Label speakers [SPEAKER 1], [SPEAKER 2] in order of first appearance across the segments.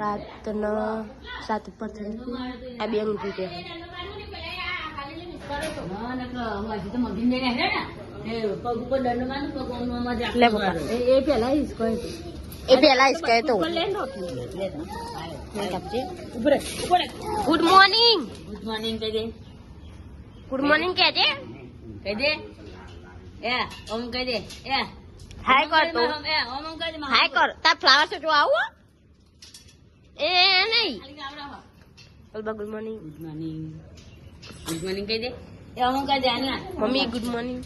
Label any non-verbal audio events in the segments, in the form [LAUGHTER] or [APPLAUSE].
[SPEAKER 1] રાતના સાત ઉપર થઈ આ બે ઊંઘી ગયા
[SPEAKER 2] એ પેલા હિસકો હતો
[SPEAKER 1] એ પેલા જ કહે ગુડ મોર્નિંગ
[SPEAKER 2] ગુડ મોર્નિંગ કહી દે.
[SPEAKER 1] ગુડ મોર્નિંગ
[SPEAKER 2] કહી દે. એ ઓમ કહી દે. એ.
[SPEAKER 1] હાય કર તું
[SPEAKER 2] એ ઓમ ઓમ કહી દે
[SPEAKER 1] હાય કર તાર ફ્લાવર જોવા આવું. એ નહીં. Good morning
[SPEAKER 2] good morning good morning કહી દે. એ ઓમ કહી દે
[SPEAKER 1] mummy good morning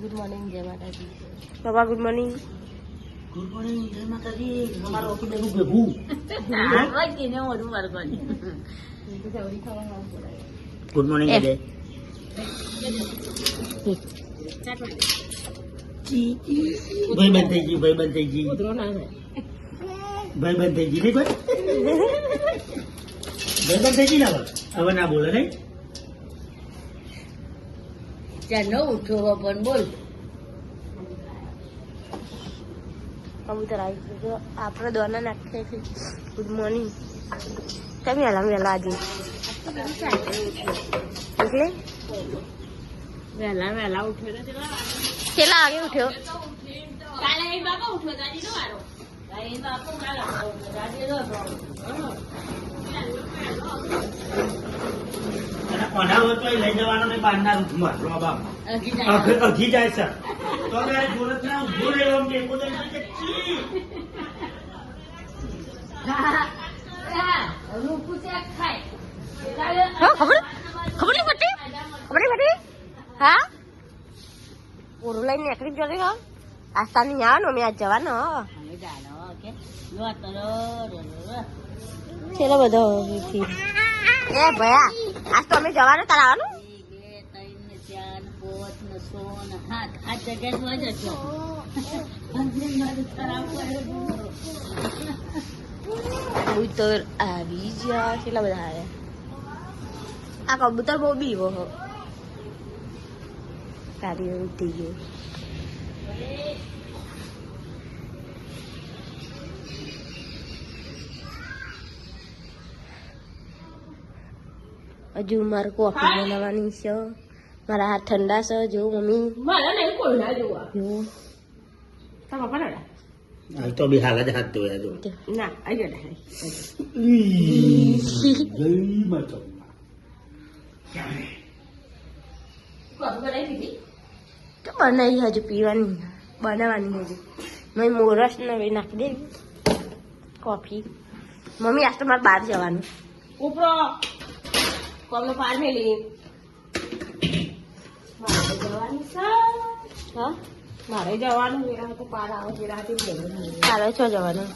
[SPEAKER 1] good morning જય માતાજી. પપ્પા ગુડ મોર્નિંગ
[SPEAKER 2] ગુડ મોર્નિંગ જય માતાજી. અમારો ઓફિસ દેવું ભેગું. હા? કે ને ઓરું મારું કોની
[SPEAKER 3] ગુડ મોર્નિંગ દે. ભાઈ બંધ થઈ ગયું ભાઈ બંધ થઈ ગયું. ભાઈ બંધ થઈ ગઈ નહીં ભાઈ બંધ થઈ ગઈ ને હવે? હવે ના બોલે નહીં?
[SPEAKER 2] ત્યાં ન ઉઠ્યો પણ બોલ.
[SPEAKER 1] કબૂતર આવી ગયું આપણે દોના નાખીએ છીએ. ગુડ મોર્નિંગ કેમ વહેલા વહેલા આજે? એટલે?
[SPEAKER 2] વહેલા વહેલા ઉઠ્યો
[SPEAKER 1] કેટલા વાગે ઉઠ્યો?
[SPEAKER 2] કાલે એ ઉઠ્યો દાદી નો વારો. નો
[SPEAKER 3] હોય તો લઈ જવાનો નહીં બહારના રૂમમાં રોબા અઘ- જાય સર તો ત્યારે જોરત ના
[SPEAKER 1] આવે આજ જવાનો છેલ્લો બધો એ ભયા આજ તો અમે જવાનું તારે આવવાનું? કબૂતર આવી ગયા કેટલા બધા આવ્યા? આ કબૂતર બહુ બીવો હો. તારી એવું થઈ ગયું હજુ મારે કોફી બનાવવાની છે. મારા હાથ ઠંડા છે જો મમ્મી.
[SPEAKER 2] મારા નહીં કોઈ ના જોવા.
[SPEAKER 1] જો
[SPEAKER 2] તમે પણ
[SPEAKER 3] હાલ તો બી હાલ જ હાથ ધોયા જો.
[SPEAKER 2] ના આવી
[SPEAKER 1] તો બનાવી હજુ પીવાની બનાવવાની હજુ. મેં મોરસ નવી નાખી દેવી કોફી. મમ્મી આજ તો મારે બહાર જવાનું.
[SPEAKER 2] ઉપરો. કોમનો પાર મેલી મારે જવાનું
[SPEAKER 1] હા?
[SPEAKER 2] મારે જવાનું મેરા તો પાર આવો મેરા થી જવાનું
[SPEAKER 1] તારે છો જવાનું?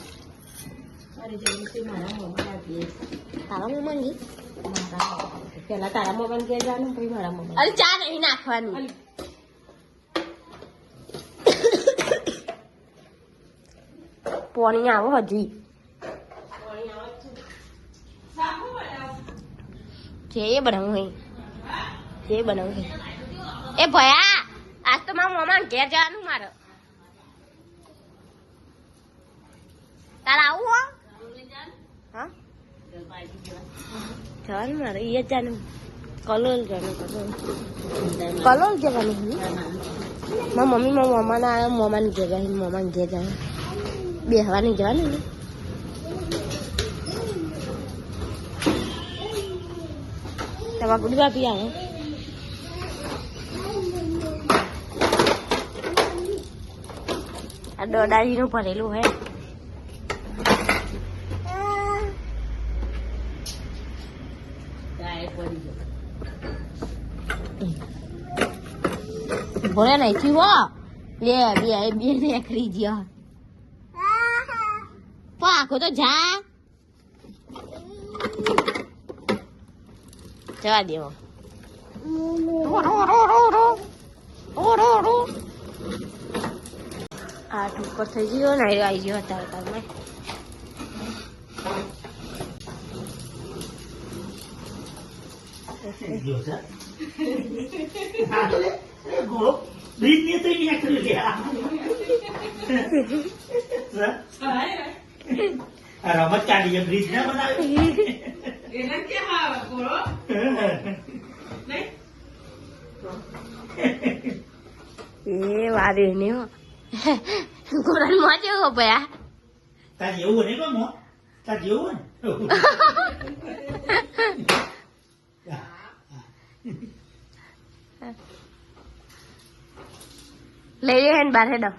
[SPEAKER 2] મારે જવું છે મારા મમ્મી આપીએ
[SPEAKER 1] તારા મમ્મી
[SPEAKER 2] પેલા તારા મોબાઈલ ઘેર જવાનું પછી મારા મોબાઈલ
[SPEAKER 1] અરે ચા નહીં નાખવાની. પોણી આવો હજી. જે બનાવું જે બનાવું એ ભયા, આજ તો મારા મમ્મા ઘેર જવાનું મારે. તારે આવું હો? જવાનું મારે એ જવાનું કલોલ જવાનું, કલોલ. કલોલ જવાનું મારા મમ્મી, મારા મમ્માના આવ્યા મમ્માની ઘેર જાય મમ્માની ઘેર જાય બેહવાની જવાનું ને તમારા ગુડી ભાભી આવે. આ દોડાજીનું ભરેલું હે. ભરે નહીં થયું હો. લે બે બે નીકળી ગયો પાખો તો જા. જવા દેવો. આઠ ઉપર થઈ ગયો ને આવી ગયો અત્યારે તમે [LAUGHS]
[SPEAKER 3] રમત ચાલી ગોળો બ્રિજ ને બનાવી. આ રમત કાઢી એ
[SPEAKER 1] વારે ને હો. માં જેવો ભયા.
[SPEAKER 3] તાર જેવું ને મો? તાર જેવું
[SPEAKER 1] લઈ લે હેન બાર હેડો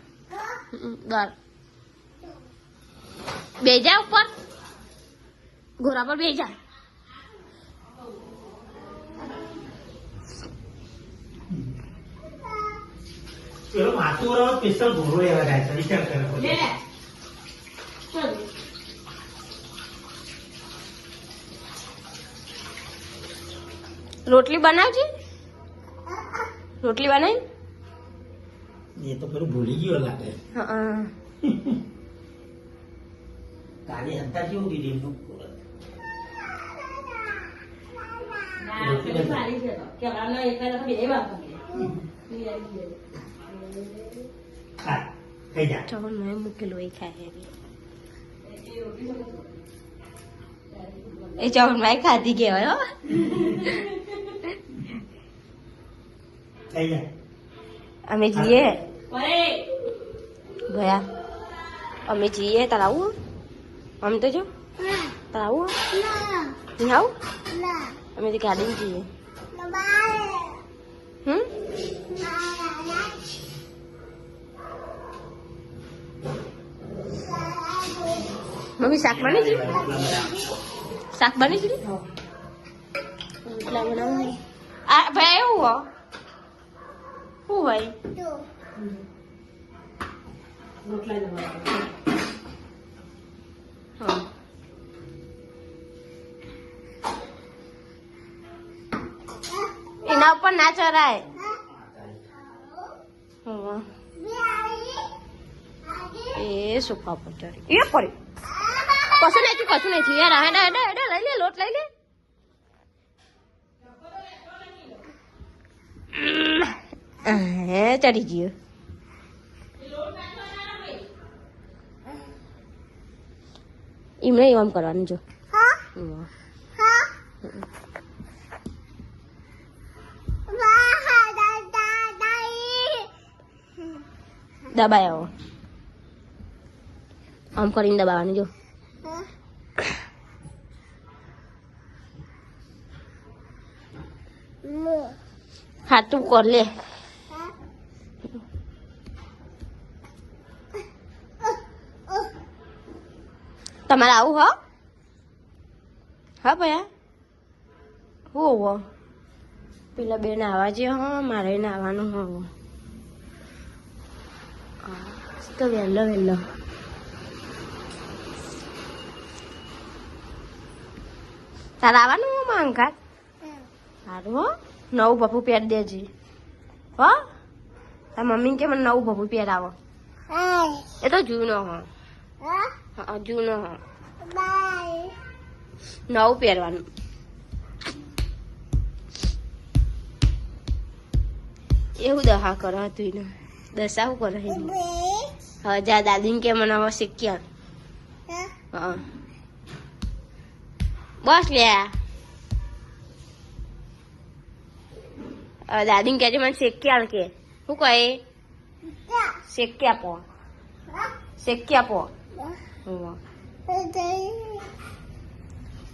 [SPEAKER 1] દર બે ઉપર. ઘોડા પર બે
[SPEAKER 3] પેલો માથું સ્પેશિયલ ઘોડો એવા જાય છે વિચાર કરે
[SPEAKER 2] લે લે.
[SPEAKER 1] રોટલી બનાવજે. રોટલી બનાવી.
[SPEAKER 3] એ તો પેલું ભૂલી ગયો લાગે. કાલે હતા [LAUGHS] કેવું કીધી એમનું
[SPEAKER 2] છે તો. કે એક વાર બે [LAUGHS]
[SPEAKER 3] ખા ખાઈ જા
[SPEAKER 1] ચાવલ મેં મૂકેલું એ ખાય એ ચાવલ મેં ખાધી કહેવાય હો.
[SPEAKER 3] ખાઈ જા
[SPEAKER 1] અમે જઈએ.
[SPEAKER 2] ઓરે
[SPEAKER 1] ગયા. અમે જઈએ તારા આવું. અમે તો જો. તારા આવું. નહીં આવું અમે તો ગાડીમાં જઈએ. હમ? મમ્મી શાક બને છે શાક બને છે રોટલા બનાવું આ ભાઈ એવું હો. શું ભાઈ? હા. એના ઉપર ના ચરાય. હા. એ સુખા પર એ પડી કશું નહીં થયું, કશું નહીં થયું. યાર હેડા હેડા હેડા લઈ લે લોટ લઈ લે. હે ચડી ગયો. એમને એમ કરવાનું જો. દબાયો આમ કરીને દબાવવાનું, જો. હા, તું કર, લે. તમારે આવું, હો? હા, ભયા? હું, હો. પેલા બેન આવવા જે હા, મારે નાવાનું હો તો વહેલો વહેલો તારે આવવાનું હું માંગા સારું હો નવું ભભું પહેર દેજે. હો તાર મમ્મી કે મને નવું ભભું પહેરાવો. એ તો જૂનો હો. હા? જૂનો હો. નવું પહેરવાનું. એવું દહા કરો તું એને દશાવું કરો હવે જા દાદીને કે મને હવે શીખ્યા હા. બસ લે દાદીને કહેજે મને શેકી આલ કે. શું કહે? શેકી આપો. શેકી આપો.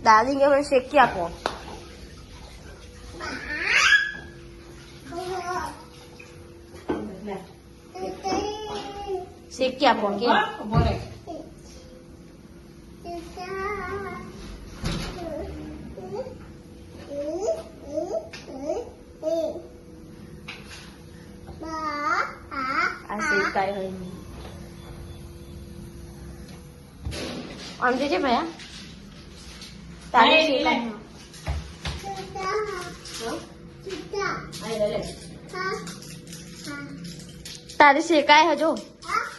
[SPEAKER 1] દાદી કે મને શેકી આપો. શેકી આપો કે.
[SPEAKER 2] બોલે
[SPEAKER 1] આ શેકાય હોય નહીં આમ જોજે ભયા તારે
[SPEAKER 2] અરે,
[SPEAKER 1] શેકાય
[SPEAKER 2] લે. આઈ લે લે
[SPEAKER 1] તારે શેકાય હજો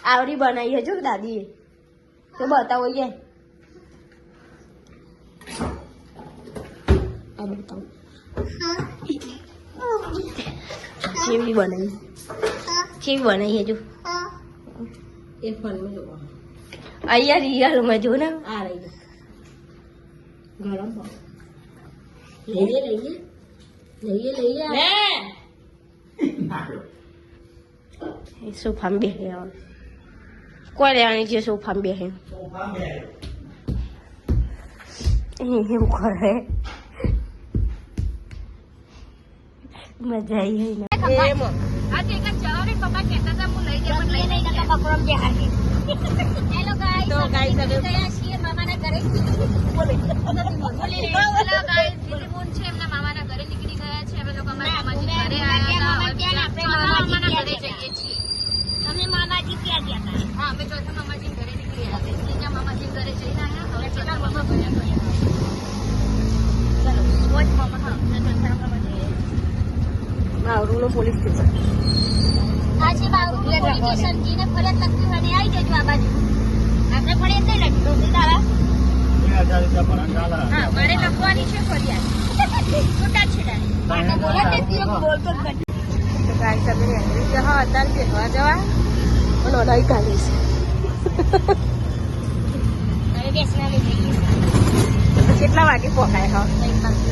[SPEAKER 1] આવડી બનાવી હજો દાદીએ તો બતાવો યાર આ બતાવો કેવી બનાવી કેવી બનાવી હજુ
[SPEAKER 2] એ ફોનમાં જોવા
[SPEAKER 4] અહીંયા રિયલમાં જો ને
[SPEAKER 2] આ રહી ગયો. ગરમ બહુ. લઈએ લઈએ લઈએ લઈએ લે
[SPEAKER 4] એ સોફામાં બેસે હવે. કોઈ લેવાની છે સોફામાં બેસે એવું કરે મજા આવી ગઈ એમાં તો ગાઈસ આવી
[SPEAKER 5] અમે મામાજી ક્યાં ગયા હતા. હા અમે ચોથા મામાજી ઘરે નીકળી આવ્યા ત્રીજા મામાજી ઘરે જઈને આવ્યા હવે ચોથા મામા ભર્યા ભર્યા ચલો રોજ મામા હા ચોથા
[SPEAKER 4] બાવરૂનું પોલીસ સ્ટેશન.
[SPEAKER 5] આજે બાબુ પોલીસ સ્ટેશન જીને ફરિયાદ લગતી હોય ને આવી જજો આ બાજુ. આપણે ફરજ નહીં લગતી તો દાદા. હા મારે લખવાની છે ફરિયાદ. છૂટા છેડા બોલતો જ નથી
[SPEAKER 4] તો ગાઈસ અમે હેન્ડલ કે હા અત્યારે બેસવા જવા. પણ ઓલાઈ
[SPEAKER 5] બેસનારી જઈએ.
[SPEAKER 4] કેટલા વાગે પહોંચાય હા?
[SPEAKER 5] છે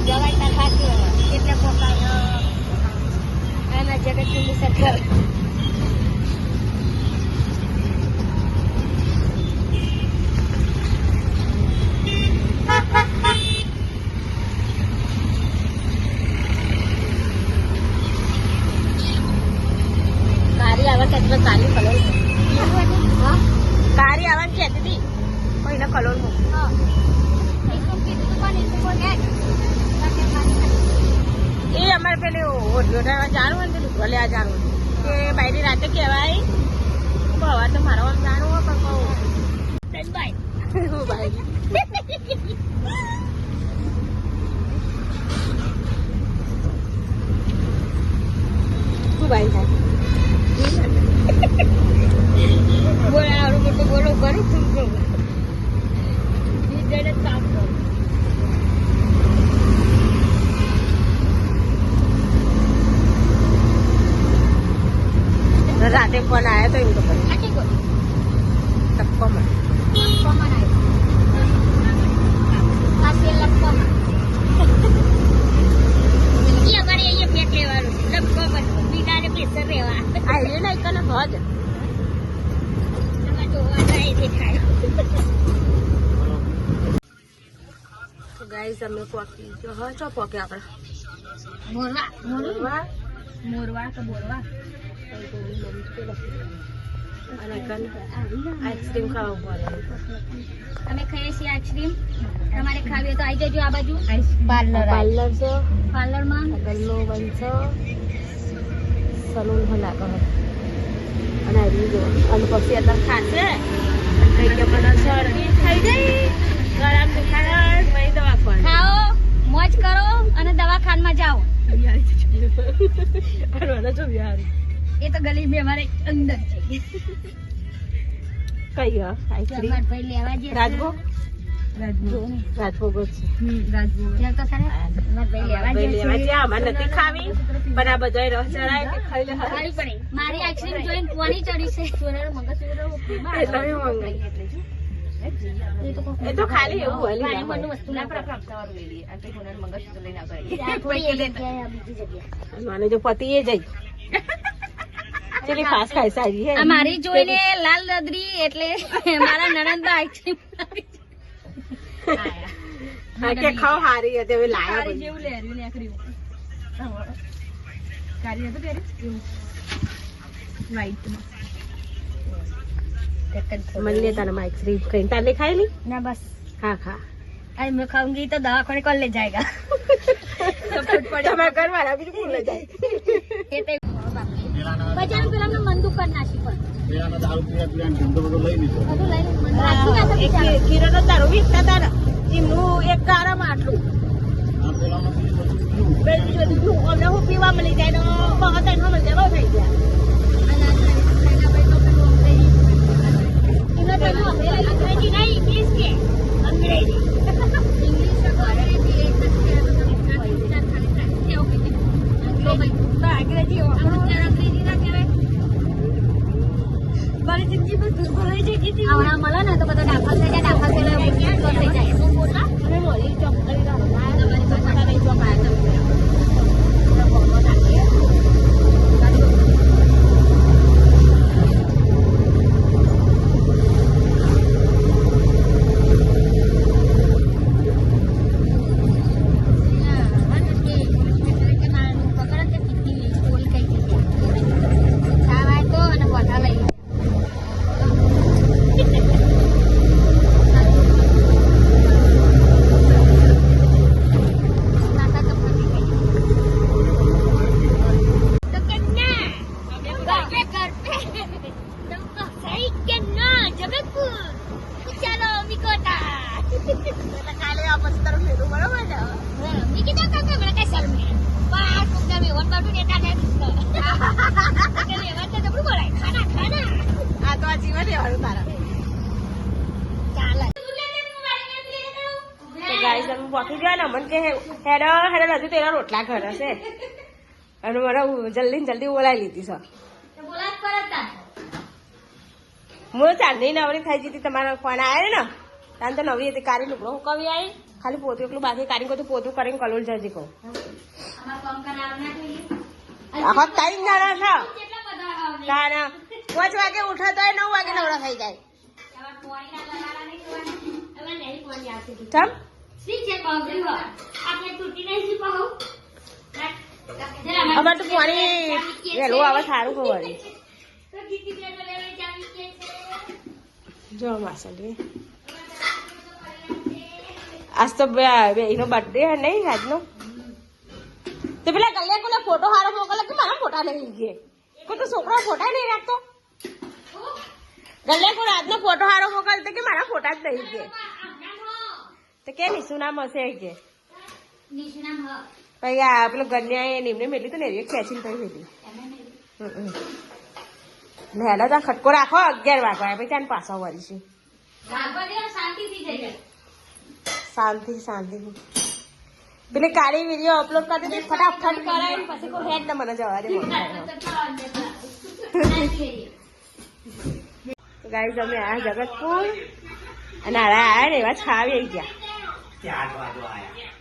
[SPEAKER 5] જવાય ત્યાં ખાતું એટલે પોકાય આના જગતની સરકાર
[SPEAKER 4] કારી આવે કે એટલે કારી કલોલ કારી આવે કે હતી પણ એને કલોલ એ અમારે પેલી ઓઢિયો ઠાવા જાણું હોય ને પેલું ભલે આ જાણું કે બાયરી રાતે કહેવાય બવા તો મારા આમ જાણવું હોય પણ કહું હું બાયરી શું બાઈ થાય બોલે આવડું મોટું બોલો કરી તું બીજાને કામ કરું. રાતે પણ આવ્યો તો એમ તો પછી ટક્કો માં કને હોજ ગાઈસ અમે પોકી જો હા ચો પોકે આપણે?
[SPEAKER 5] મોરવા
[SPEAKER 4] મોરવા?
[SPEAKER 5] મોરવા?
[SPEAKER 4] આઈસ્ક્રીમ ખાવા
[SPEAKER 5] અમે ખાઈએ છીએ આઈસ્ક્રીમ. તમારે ખાવી તો આવી જજો આ બાજુ.
[SPEAKER 4] પાર્લર પાર્લર છે.
[SPEAKER 5] પાર્લરમાં.
[SPEAKER 4] ગલ્લો બનશો સલૂન કહો અને આવી જો અને પછી અત્યારે ખાશે. કઈ કે મને શરદી થઈ ગઈ. ગળામાં દુખાય પછી દવાખાને.
[SPEAKER 5] ખાઓ મોજ કરો અને દવાખાનમાં જાઓ. એ તો ગલી મેં અમારે અંદર છે.
[SPEAKER 4] કઈ આઈસ્ક્રીમ. રાજભોગ?
[SPEAKER 5] મારી આઈસ્ક્રીમ જોઈને ચડી છે સોનાનું મંગળસૂત્ર
[SPEAKER 4] એ તો ખાલી એવું
[SPEAKER 5] વસ્તુ ના.
[SPEAKER 4] મને જો પતિ એ જઈ. ચેલી ફાસ ખાઈ સારી
[SPEAKER 5] મારી જોઈને લાલ રદરી એટલે મારા નણંદ આઈસ્ક્રીમ.
[SPEAKER 4] કે ખાવ હારી હતી હવે લાયા
[SPEAKER 5] સારી
[SPEAKER 4] પછી.
[SPEAKER 5] જેવું લહેર્યું નીકળ્યું કાળી હતું પહેર્યું વ્હાઈટ
[SPEAKER 4] મને લે તારા માઇક શ્રી કઈ તારે ખાઈ લી
[SPEAKER 5] ના બસ
[SPEAKER 4] હા ખા
[SPEAKER 5] आज मैं खाऊंगी तो दवाखाने कौन ले जाएगा
[SPEAKER 4] તમે ઘર વાળા બીજું કોણ લઈ જાય
[SPEAKER 5] ये तो [LAUGHS]
[SPEAKER 3] પેલાના
[SPEAKER 5] બજાર પેલા મેં મંદુ કરી નાખી પણ.
[SPEAKER 3] પેલાના દારૂ પીવા પીવાનો ધંધો બધો લઈ લીધો.
[SPEAKER 5] બધું બિચારા.
[SPEAKER 4] કિલો તો તારું વીકતા તારા એમનું એક કારમ આટલું. અમને હું પીવા મળી જાય તો બહુ હમણાં જવા થઈ ગયા.
[SPEAKER 5] અને આ તો અંગ્રેજી મારી જિંદગી બસ દુર્બળ રહી જઈ ગઈ હમણાં મળે ને તો
[SPEAKER 4] બધા દાખલ થઈ જાય દાખલ થઈ
[SPEAKER 5] જાય
[SPEAKER 4] અને મોડી ચોપ પહોંચી ગયા ને અમને કે હેડો હેડો હજુ તેરા રોટલા ઘર હશે. અને મને જલ્દી ને જલ્દી બોલાવી લીધી છે. હું ચાંદની નવરી થઈ જતી તમારો ફોન આવ્યો ને? તાન તો નવી હતી કારી લુકડો હું કવી આવી ખાલી પોતું એકલું બાકી કારી કહું પોતું કરીને કલોલ જજે કહું. આખો ટાઈમ જાણા છે? તારા પાંચ વાગે ઉઠો તો નવ વાગે નવરા થઈ જાય. ચમ? અમાર તો પાણી વહેલું આવે સારું ખબર જો માસલી. આજ તો એનો બર્થડે નહીં, આજનો? તો પેલા કલ્યાણ કોને ફોટો હારો મોકલે કે મારા ફોટા નહીં કે કોઈ તો છોકરો ફોટા નહીં રાખતો. ગલ્યા કોઈ આજનો ફોટો હારો મોકલતો કે મારા ફોટા જ નહીં કે તો કે નિશુ નામ હશે કે? પછી આ પેલો ગન્યા એ નિમને મેલી તો ને એ ખેંચીને થઈ મેલી. હેડા ત્યાં ખટકો રાખો, અગિયાર વાગવા પછી ત્યાં પાછો વળીશું.
[SPEAKER 5] જાય
[SPEAKER 4] શાંતિ શાંતિ પેલી કાળી વીડિયો અપલોડ કરી દીધી ફટાફટ કરાય પછી કોઈ હેડ ના મને જવા દે ગાઈઝ અમે આ જગતપુર અને આરા આયા ને એવા છાવી ખાવી આવી ગયા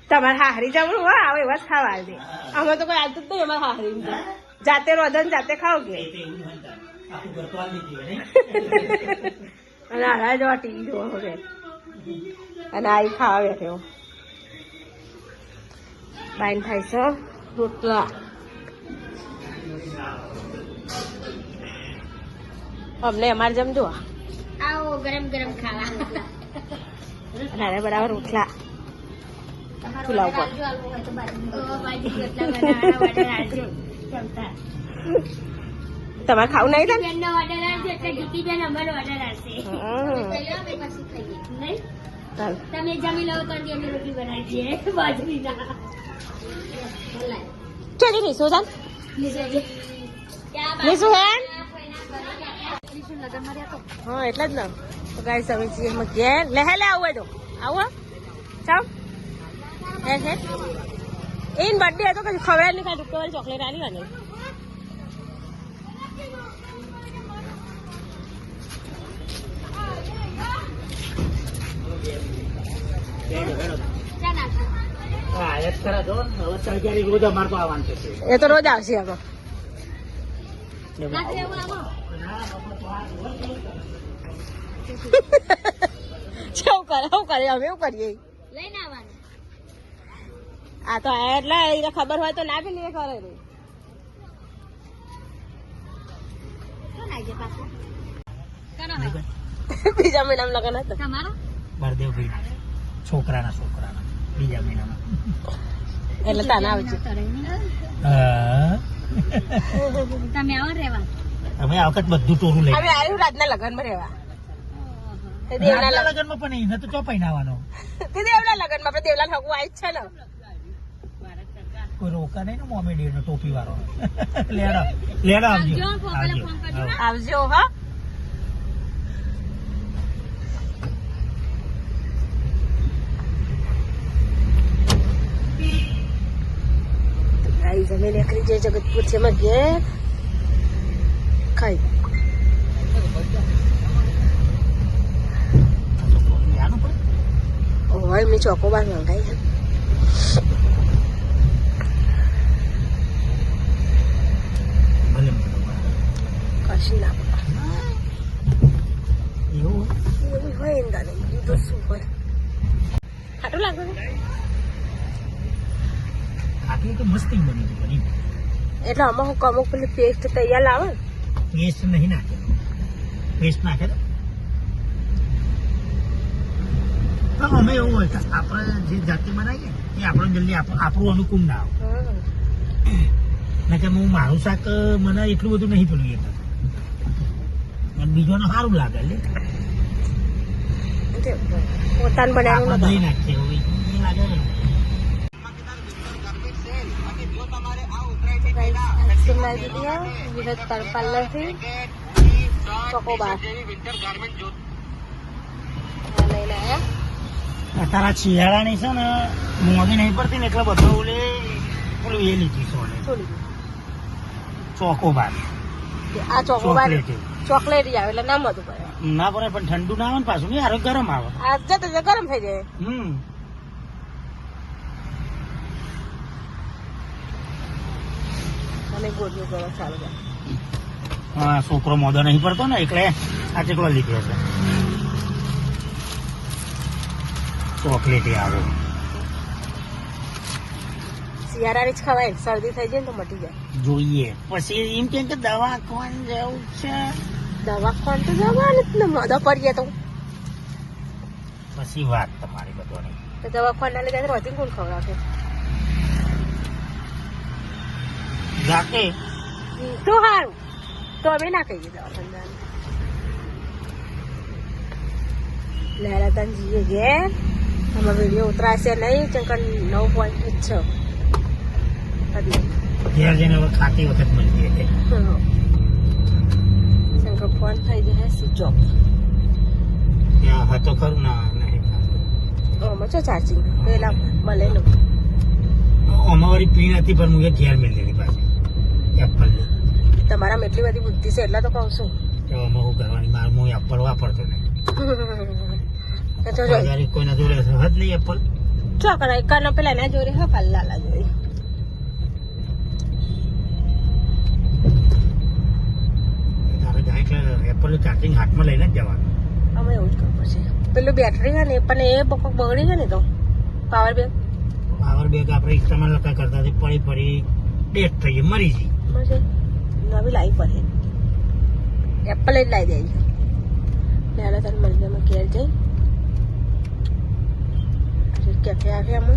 [SPEAKER 4] તમારે હારી જવું હોય આવો એવા ખાવા દે અમે તો કોઈ આવતું જ નહીં અમારે હારી જાતે રોધન ને જાતે ખાવ કે અને આરા જોવા ટીવી જોવા હવે અને આવી ખાવા બેઠો બાઈન થાય છે રોટલા અમને અમારે જમજો
[SPEAKER 5] આવો ગરમ ગરમ ખાવા
[SPEAKER 4] અને આને બરાબર રોટલા પુલાવ પર તમારે ખાવું નહીં થાય
[SPEAKER 5] બેનનો order આવશે એટલે જીતીબેન અમારો order આવશે.
[SPEAKER 4] હમ.
[SPEAKER 5] પછી ખાઈએ. નહીં? તમે જમી લો તો અમે રોટલી બનાવી છે બાજરીના બોલાય.
[SPEAKER 4] ચાલી. ચાલ
[SPEAKER 5] લીધો ક્યાં
[SPEAKER 4] નીસું હે?
[SPEAKER 5] બાજરી
[SPEAKER 4] એટલે જ ને. તો ગાઈ તમે છીએ એમાં ઘેર. લે લે આવું તો. આવો ચાલ. હે હે. એન બર્થડે હતો કશું ખવડાવી નહીં ટુકડે ચોકલેટ આની અને
[SPEAKER 5] ચા નાખો.
[SPEAKER 3] હા આયા જ ખરા તો હવે સરકારી રોજ અમારે તો આવવાનું થશે
[SPEAKER 4] એ તો રોજ આવશે. શું કરે શું કરે અમે એવું કરીએ.
[SPEAKER 5] લઈને આવવાનું
[SPEAKER 4] આ તો એટલે એને ખબર હોય તો ના પેલી
[SPEAKER 5] ખરે?
[SPEAKER 4] બીજા મહિનામાં લગન હતા.
[SPEAKER 5] તમારો?
[SPEAKER 3] બળદેવભાઈ. છોકરાના છોકરાના બીજા મહિનામાં.
[SPEAKER 4] એટલે તાના આવજો.
[SPEAKER 5] તમે આવો ને રહેવા.
[SPEAKER 3] અમે આ વખત બધું ટોરું લઈ
[SPEAKER 4] અમે આવ્યું રાતના લગનમાં રહેવા. તે દેવના
[SPEAKER 3] લગ્નમાં પણ એને તો ચોપાઈ નાવાનો.
[SPEAKER 4] તે દેવના લગનમાં પણ દેવલા ઠગુ આવી જ છે ને.
[SPEAKER 3] કોઈ રોકા નહીં ને મોમેડી ટોપી વાળો. લેડો લેડો આવજો.
[SPEAKER 5] આવજો
[SPEAKER 4] હા. ગાઈઝ અમે નીકળી જઈએ જગતપુર છે એમાં ઘેર ખાઈ? ઓય મેં ચોકોબાર મંગાઈ છે. કશી ના
[SPEAKER 3] એવું હોય?
[SPEAKER 4] હોય ને દાદા બીજું તો શું હોય સારું લાગે છે?
[SPEAKER 3] તો મસ્તી બની છે બની
[SPEAKER 4] એટલે આમાં હું અમુક પેલી પેસ્ટ તૈયાર લાવે?
[SPEAKER 3] પેસ્ટ નહીં નાખે. પેસ્ટ નાખે તો? અમે એવું હોય કે આપણે જે જાતે બનાવીએ એ આપણે જલ્દી આપ- આપણું અનુકૂળ ના આવે ના કે હું મારું શાક મને એટલું બધું નહીં પેલું એ અને બીજોને સારું લાગે એટલે
[SPEAKER 4] પોતાનું નથી
[SPEAKER 3] દહીં નાખીએ એવું એ લાગે ને
[SPEAKER 4] આઈસ્ક્રીમ લાવી દીધી હે વિનોદ પાર્લરથી ચોકોબાર
[SPEAKER 3] તારા શિયાળાની છે ને મોંઘી નહીં પડતી ને એટલે બધો ઓલે પેલું એ લીધી સોને ચોકોબાર
[SPEAKER 4] આ ચોકોબાર
[SPEAKER 3] ચોકલેટી
[SPEAKER 4] આવે એટલે નામ હતું
[SPEAKER 3] ના પડે પણ ઠંડુ ના આવે ને પાછું નહીં ગરમ આવે
[SPEAKER 4] આ જતો ગરમ થઈ જાય
[SPEAKER 3] હમ
[SPEAKER 4] અને ગોળીઓ ગરમ ચાલુ
[SPEAKER 3] હા, છોકરો મોદો નહીં પડતો ને એટલે આ ચકલો લીધો છે. ચોકલેટી આવે.
[SPEAKER 4] શિયાળાની જ ખવાય શરદી થઈ જાય તો મટી જાય.
[SPEAKER 3] જોઈએ. પછી એમ કે દવા કોણ જવું છે.
[SPEAKER 4] દવા ખાન તો જવાનું જ ને મોઢો પડીએ તો.
[SPEAKER 3] પછી વાત તમારી બધાની.
[SPEAKER 4] દવા ખાન ના લીધે રોટી કોણ ખવડાવશે.
[SPEAKER 3] જાતે
[SPEAKER 4] તો સારું તો અમે ના કહીએ દવા ખાન લેલા તન જીએ ગે આમાં વીડિયો ઉતરાશે નહીં ચંકન નવ પોઈન્ટ છ.
[SPEAKER 3] ઘેર જઈને હવે ખાતી વખત મળી છે
[SPEAKER 4] શંકર ફોન થઈ જાય સ્વિચ ઓફ
[SPEAKER 3] ત્યાં હતો ખરું ના નહીં
[SPEAKER 4] આમાં છો ચાર્જિંગ પેલા મળે નું
[SPEAKER 3] અમારી પીણ હતી પણ એ ઘેર મળી પાછી. એપલની
[SPEAKER 4] તમારામાં એટલી બધી બુદ્ધિ છે એટલે તો કહું છું.
[SPEAKER 3] તો અમે શું કરવાની મારે હું એપલ વાપરતો નહીં. [LAUGHS] કોઈના જોડે હદ નહીં એપલ?
[SPEAKER 4] ચો કરાય કાનો પેલા ના જોડે હા કાલ લાલા જોડે.
[SPEAKER 3] તારે જાય એટલે એપલ ચાર્જિંગ હાથમાં લઈને જ જવાનું.
[SPEAKER 4] અમે એવું જ કરવું પડશે. પેલું બેટરી હે ને પણ એ બકો બગડી છે ને તો. પાવર બેગ
[SPEAKER 3] પાવર બેગ આપણે ઇસ્તેમાલ નતા કરતા પડી પડી ડેટ થઈ ગઈ મરી ગઈ.
[SPEAKER 4] પછી નવી લાવી પડે એપલ જ લાવી દેજો ત્યારે તને મળી જાય ઘેર જઈ. કેફે આવ્યા અમે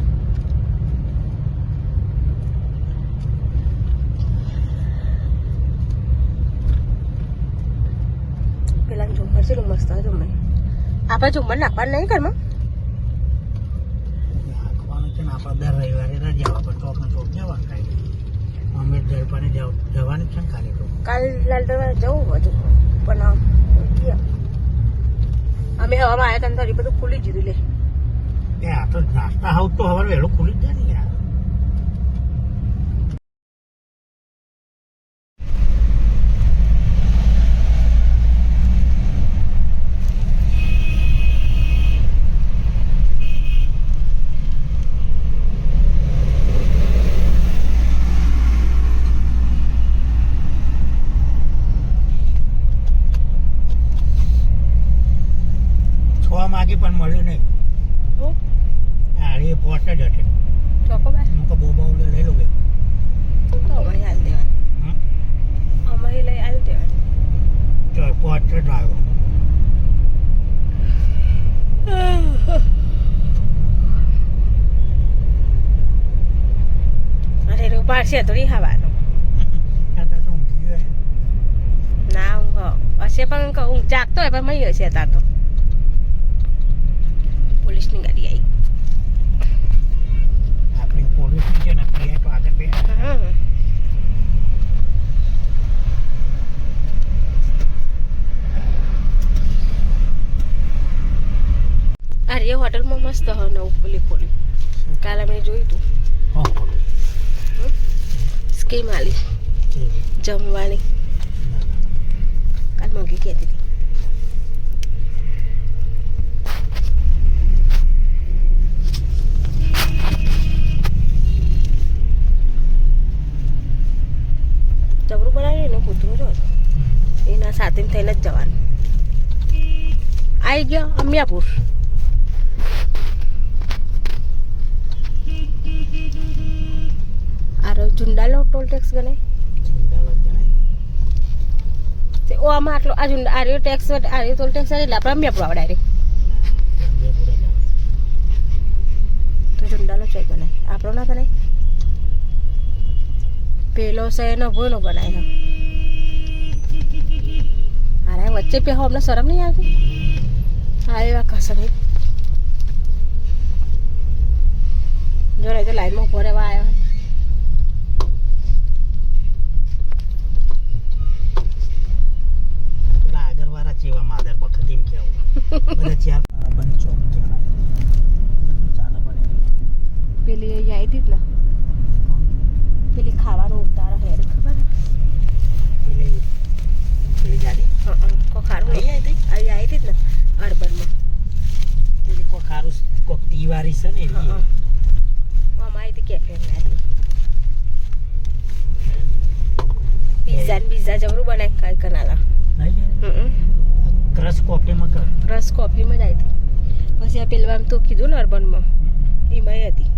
[SPEAKER 4] પેલા ઝુમ્મર છે મસ્ત ઝુમ્મર આપણે ઝુમ્મર નાખવાનું નહીં ઘરમાં?
[SPEAKER 3] છે આપણે દર રવિવારે રજા આપણે ચોક ને ચોક જવાનું થાય અમે જલપાને જવ- જવાનું છે કાલે તો.
[SPEAKER 4] કાલ લાલ દરવાજા જવું હજુ પણ. અમે હવામાં આવ્યા હતા ને બધું ખુલી જ દીધું લે.
[SPEAKER 3] આ તો નાસ્તા હાઉસ તો હવે વહેલું ખુલી જ જાય ને યાર છ માગે પણ મળ્યું નહીં
[SPEAKER 4] હું
[SPEAKER 3] આ એ પોટ જ હશે
[SPEAKER 4] ચોકોબાર
[SPEAKER 3] હું તો બહુ બહુ લઈ લઉં
[SPEAKER 4] તો અમારે હાલ દેવાનું અમારે લઈ હાલ દેવાનું
[SPEAKER 3] ચાલ પોટ જ આવ્યો
[SPEAKER 4] રૂપાળ છે થોડી ખાવાનું. ના ઊંઘ હશે પણ ઊંઘ જાગતો હોય પણ મળી હશે તાર તો પોલીસની ગાડી આવી
[SPEAKER 3] આપણી પોલીસની છે ને પીઆઈ આગળ બે
[SPEAKER 4] અરે હોટલમાં મસ્ત હ નવું પેલી ખોલી કાલે મેં જોયું તું
[SPEAKER 3] હા પોલીસ
[SPEAKER 4] જમવાની કાલ મોંઘી કહેતી હતી જબરું બનાવ્યું એનું કૂતરું જો એના સાથે થઈને જ જવાનું આવી ગયો અમિયાપુર જુંડાલો ટોલ ટેક્સ ગણાય? તે ઓ આમાં આટલો આ જુંડા આર્યો ટેક્સ આર્યો ટોલ ટેક્સ એટલે આપણે અમિયાપુર આવે. ડાયરેક્ટ તો જુંડાલો છે ગણાય? આપણો ના ગણાય? પેલો છે એનો ભોનો ગણાય હા. અરે વચ્ચે પેહો અમને શરમ નહીં આવતી? હા એવા કસમ નહીં. જો તો લાઈનમાં ઊભો રહેવા આવ્યો હોય
[SPEAKER 3] બધા ચાર બંધ ચોક
[SPEAKER 4] પેલી અહીંયા આવી હતી ને? પેલી ખાવાનું ઉતારો હેડ ખબર હે?
[SPEAKER 3] પેલી પેલી ગાડી?
[SPEAKER 4] હં, હં, કોક
[SPEAKER 3] આવી હતી
[SPEAKER 4] અહીં આવી હતી ને અર્બનમાં
[SPEAKER 3] પેલી કોખારું કોક તીવારી છે ને
[SPEAKER 4] હં, હં. આમાં આવી હતી કેફે પીઝા ને બીઝા જબરું બનાય કાંઈ કનાલા
[SPEAKER 3] નહીં ક્રશ કોફીમાં કર.
[SPEAKER 4] રસ કોફીમાં જ આવી હતી પછી આ પેલવા તો કીધું ને અર્બનમાં એમાંય હતી.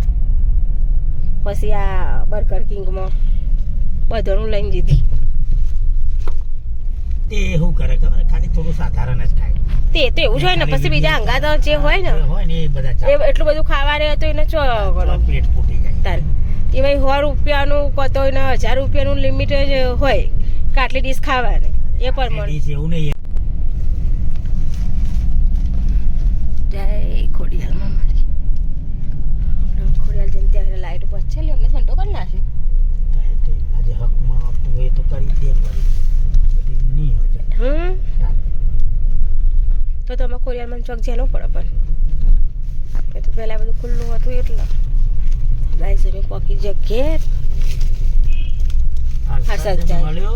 [SPEAKER 4] પછી આ બર્ગર કિંગમાં બધાનું લઈને જીધી.
[SPEAKER 3] તે એવું કરે ખબર? ખાલી થોડું સાધારણ જ ખાય.
[SPEAKER 4] તે તો એવું જ હોય ને પછી બીજા અંગાત જે હોય ને
[SPEAKER 3] હોય ને એ બધા
[SPEAKER 4] એટલું બધું ખાવા રહે તો એને ચો
[SPEAKER 3] પેટ ફૂટી જાય.
[SPEAKER 4] તાર. એમાં સો રૂપિયાનું કતો એને હજાર રૂપિયાનું લિમિટ જ હોય કાટલી ડીશ ખાવાની? એ પ્રમાણે.
[SPEAKER 3] ડીશ એવું નહીં
[SPEAKER 4] જય ખોડિયાલમાં મારી હમણાં ખોડિયાલ જઈને ત્યાં લાઈટ બચશે લે અમને ઠંડો કરી નાખી
[SPEAKER 3] થાય તે આજે હકમાં આપવું હોય તો કરી દે વળી બધી નહીં હોય જાય.
[SPEAKER 4] હમ તો ખોડિયાલમાં ચોક જેનો પડે પણ. એ તો પહેલાં બધું ખુલ્લું હતું એટલે. જગ્યાએ. હર્ષદ
[SPEAKER 3] હર્ષદ
[SPEAKER 4] જાય.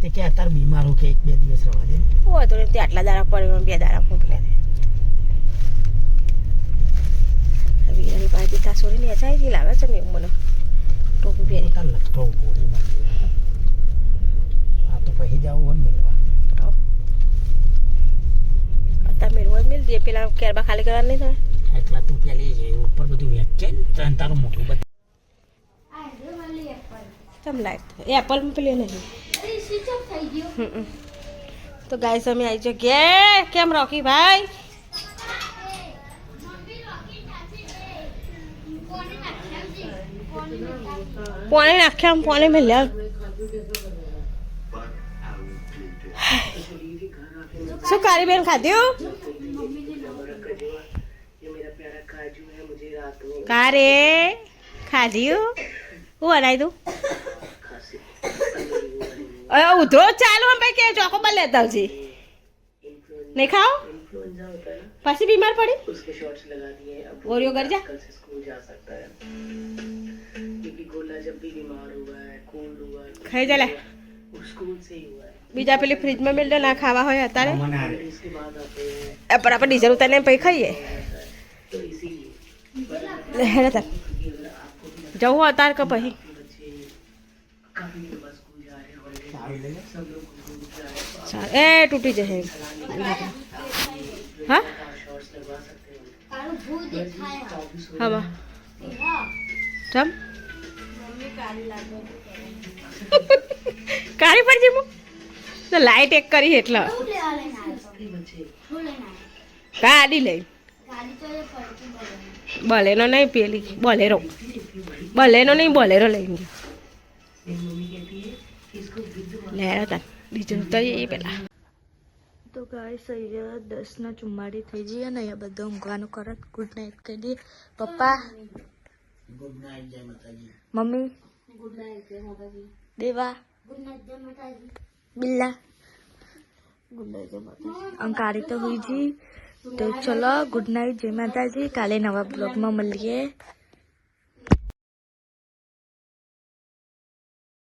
[SPEAKER 3] તે કે અત્યારે બીમાર હું કે એક બે દિવસ રહેવા દે.
[SPEAKER 4] વાંધો નહીં તે આટલા દાડા પડે બે દાડા મોકલે વિરાની પાસે તા છોડીને એચાઈ ગઈ લાવે છે મેં મને. ટોપી પહેરી.
[SPEAKER 3] પોતા લખતો મંદિર આ તો પછી જવું હોય ને મેળવા
[SPEAKER 4] અત્યારે મેળવો જ મેળ દે પેલા કેરબા ખાલી કરવાનું નહીં થાય
[SPEAKER 3] એટલા તું પેલી છે ઉપર બધું વેચાય ને તને તારું મોટું બધું
[SPEAKER 4] કેમ લાઈટ એ એપલ પેલી નહીં હમ, હમ. તો ગાય અમે આવી છે કે કેમ રોકી ભાઈ પોણે નાખ્યા આમ પોણે મેલ્યા શું કારી બેન ખાધ્યું કારે ખાધ્યું હું બનાવી દઉં? ઉધરો ચાલુ હમ ભાઈ કે ચોકો બલ લેતા આવજે નહીં ખાઓ? પછી બીમાર પડી? ગોળીઓ કરી જા. ખાઈ જા લે. બીજા પેલી ફ્રીજમાં મેળ દે ના ખાવા હોય અત્યારે. એ પર આપણે ડીઝલ ઉતારીને પછી ખાઈએ. લે હેડે તાર. જવું અતાર કે પછી? સારું. એ તૂટી જશે હા? હા ચમ? [LAUGHS] કાળી પડજી હું તો લાઈટ એક કરી એટલે ગાડી લઈ. બલેનો નહીં પેલી બોલેરો. બલેનો નહીં બોલેરો લઈ ગયો. લેરો તાર બીજું તો એ પેલા.
[SPEAKER 2] તો ગાઈસ અહીંયા દસના ચુમ્માળી થઈ જઈએ અને અહીંયા બધા ઊંઘવાનું કરત. ગુડ નાઇટ કહી દઈએ પપ્પા?
[SPEAKER 3] ગુડ નાઇટ જય માતાજી.
[SPEAKER 2] મમ્મી દેવા? ગુડ નાઇટ જય માતાજી. અંકારી તો હુઈ જી તો ચલો ગુડ નાઇટ જય માતાજી કાલે નવા બ્લોગમાં મળીએ